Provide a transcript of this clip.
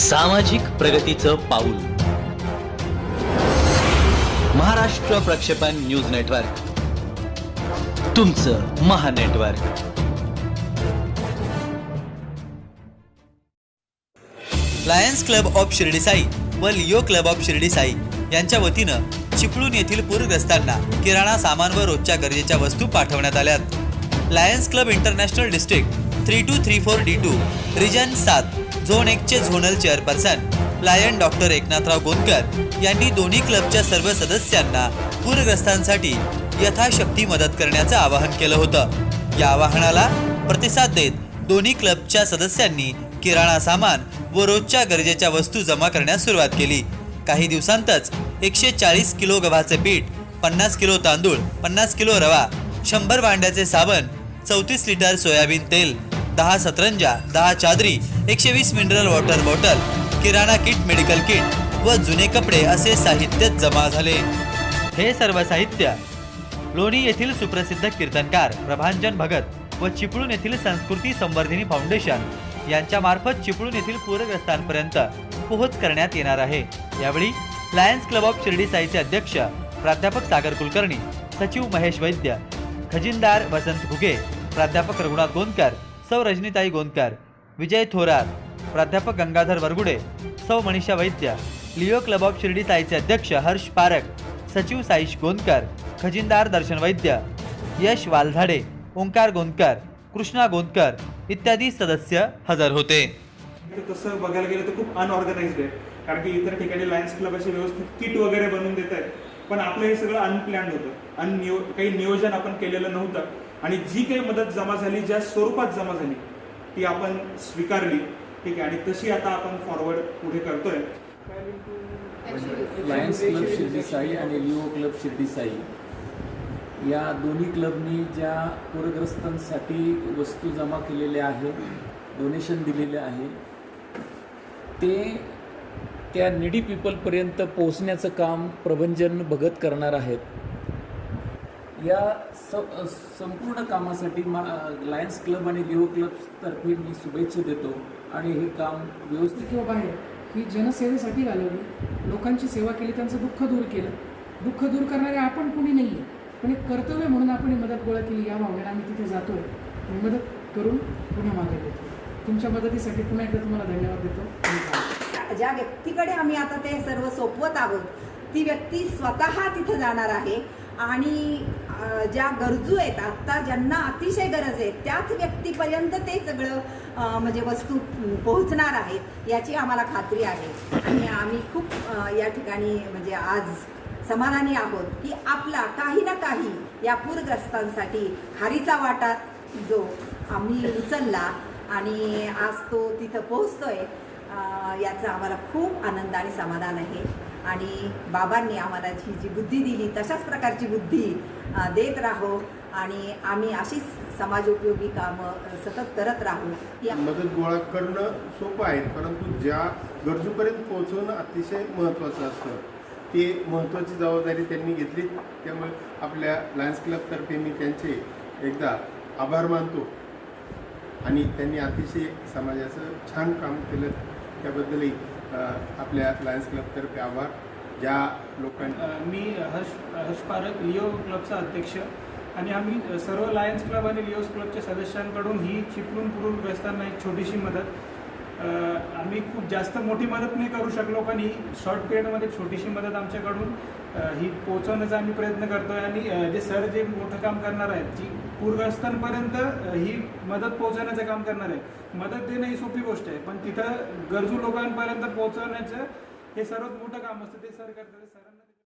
सामाजिक प्रगतीचं पाऊल. महाराष्ट्र प्रक्षेपण न्यूज नेटवर्क. तुमचं महानेटवर्क Lions Club of Shirdi Sai व Leo Club of Shirdi Sai यांच्या वतीनं चिपळूण येथील पूरग्रस्तांना किराणा सामान व रोजच्या गरजेच्या वस्तू पाठवण्यात आल्यात. Lions Club International district three two three four D two region सात zone एकचे zonal chairperson lion doctor Eknathrao Gondkar यांनी दोन्ही क्लबच्या सर्व सदस्यांना पूरग्रस्तांसाठी यथाशक्ती मदत करण्याचं आवाहन केलं होतं. या आवाहनाला प्रतिसाद देत दोन्ही क्लबच्या सदस्यांनी किराणा सामान व रोजच्या गरजेच्या वस्तू जमा करण्यास सुरुवात केली. काही दिवसांतच एकशे चाळीस किलो गव्हाचे पीठ पन्नास किलो तांदूळ पन्नास किलो रवा शंभर भांड्याचे साबण चौतीस लिटर सोयाबीन तेल दहा सतरंजा दहा चादरी एकशे वीस मिनरल वॉटर बॉटल किराणा किट मेडिकल किट व जुने कपडे असे साहित्य जमा झाले. हे सर्व साहित्य लोणी येथील सुप्रसिद्ध कीर्तनकार प्रभांजन भगत व चिपळूण येथील संस्कृती संवर्धिनी फाउंडेशन यांच्या मार्फत चिपळूण येथील पूरग्रस्तांपर्यंत पोहोच करण्यात येणार आहे. यावेळी लायन्स क्लब ऑफ शिर्डी साईचे अध्यक्ष प्राध्यापक सागर कुलकर्णी सचिव महेश वैद्य खजिनदार वसंत घुगे प्राध्यापक रघुनाथ गोंदकर सौ रजनीताई गोंदकर विजय थोरात प्राध्यापक गंगाधर वरगुडे सौ Manisha Vaidya Leo Club of Shirdi साईचे अध्यक्ष हर्ष पारक सचिव साईश गोंदकर खजिनदार दर्शन वैद्य यश वालझाडे ओंकार गोंदकर कृष्णा गोंदकर इत्यादी सदस्य हजर होते. तसं बघायला गेलं तर खूप अनऑर्गनाइज्ड आहे. कारण की इतर ठिकाणी लायन्स क्लब असे व्यवस्थित किट वगैरे बनवून देत आहेत पण आपलं हे सगळं अनप्लॅन्ड होतं. अननियो काही नियोजन आपण केलेलं नव्हतं. आणि जी काही मदत जमा झाली ज्या स्वरूपात जमा झाली ती आपण स्वीकारली. ठीक आहे? आणि तशी आता आपण फॉरवर्ड पुढे करतोय. लायन्स क्लब शिर्डी साई आणि लिओ क्लब शिर्डी साई या दोन्ही क्लबनी ज्या पूरग्रस्तांसाठी वस्तू जमा केलेल्या आहेत डोनेशन दिलेले आहे ते त्या निडी पीपलपर्यंत पोहोचण्याचं काम प्रभंजन भगत करणार आहेत. या स संपूर्ण कामासाठी मा लायन्स क्लब आणि लिओ क्लबतर्फे मी शुभेच्छा देतो. आणि हे काम व्यवस्थित किंवा बाहेर. ही जनसेवेसाठी घालवली. लोकांची सेवा केली त्यांचं दुःख दूर केलं. दुःख दूर करणारे आपण कोणी नाही आहे पण एक कर्तव्य म्हणून आपण ही मदत गोळा केली या भावनेने आम्ही तिथे जातो आणि मदत करून पुन्हा मागे देतो तुमच्या मदतीसाठी पुन्हा एकदा तुम्हाला धन्यवाद देतो. ज्या व्यक्तीकडे आम्ही आता ते सर्व सोपवत आहोत ती व्यक्ती स्वतः तिथं जाणार आहे. आणि ज्या गरजू आहेत आत्ता ज्यांना अतिशय गरज आहे त्याच व्यक्तीपर्यंत ते सगळं म्हणजे वस्तू पोहोचणार आहे याची आम्हाला खात्री आहे. आणि आम्ही खूप या ठिकाणी म्हणजे आज समाधानी आहोत की आपला काही ना काही या पूरग्रस्तांसाठी खारीचा वाटा जो आम्ही उचलला आणि आज तो तिथं पोहोचतोय याचा आम्हाला खूप आनंद आणि समाधान आहे. आणि बाबांनी आम्हाला ही जी बुद्धी दिली तशाच प्रकारची बुद्धी देत राहो. आणि आम्ही अशीच समाजोपयोगी कामं सतत करत राहू. मदत गोळा करणं सोपं आहे परंतु ज्या गरजूपर्यंत पोहोचवणं अतिशय महत्त्वाचं असतं. ते महत्त्वाची जबाबदारी त्यांनी घेतली. त्यामुळे आपल्या लायन्स क्लबतर्फे मी त्यांचे एकदा आभार मानतो. आणि त्यांनी अतिशय समाजाचं छान काम केलं. त्याबद्दलही आपल्या लायन्स क्लबतर्फे आभार. ज्या लोकांना मी हर्ष हर्ष पारक लिओ क्लबचा अध्यक्ष. आणि आम्ही सर्व लायन्स क्लब आणि लिओस क्लबच्या सदस्यांकडून ही चिपळूण ग्रस्तांना एक छोटीशी मदत. आम्ही खूप जास्त मोठी मदत नाही करू शकलो पण ही शॉर्ट पिरियडमध्ये छोटीशी मदत आमच्याकडून ही पोहोचवण्याचा आम्ही प्रयत्न करतो आहे आणि जे सर जे मोठं काम करणार आहेत जी पूरग्रस्तांपर्यंत ही मदत पोहोचवण्याचं काम करणार आहे मदत देणं ही सोपी गोष्ट आहे. पण तिथं गरजू लोकांपर्यंत पोहोचवण्याचं हे सर्वात मोठं काम असतं. ते सर करतात सर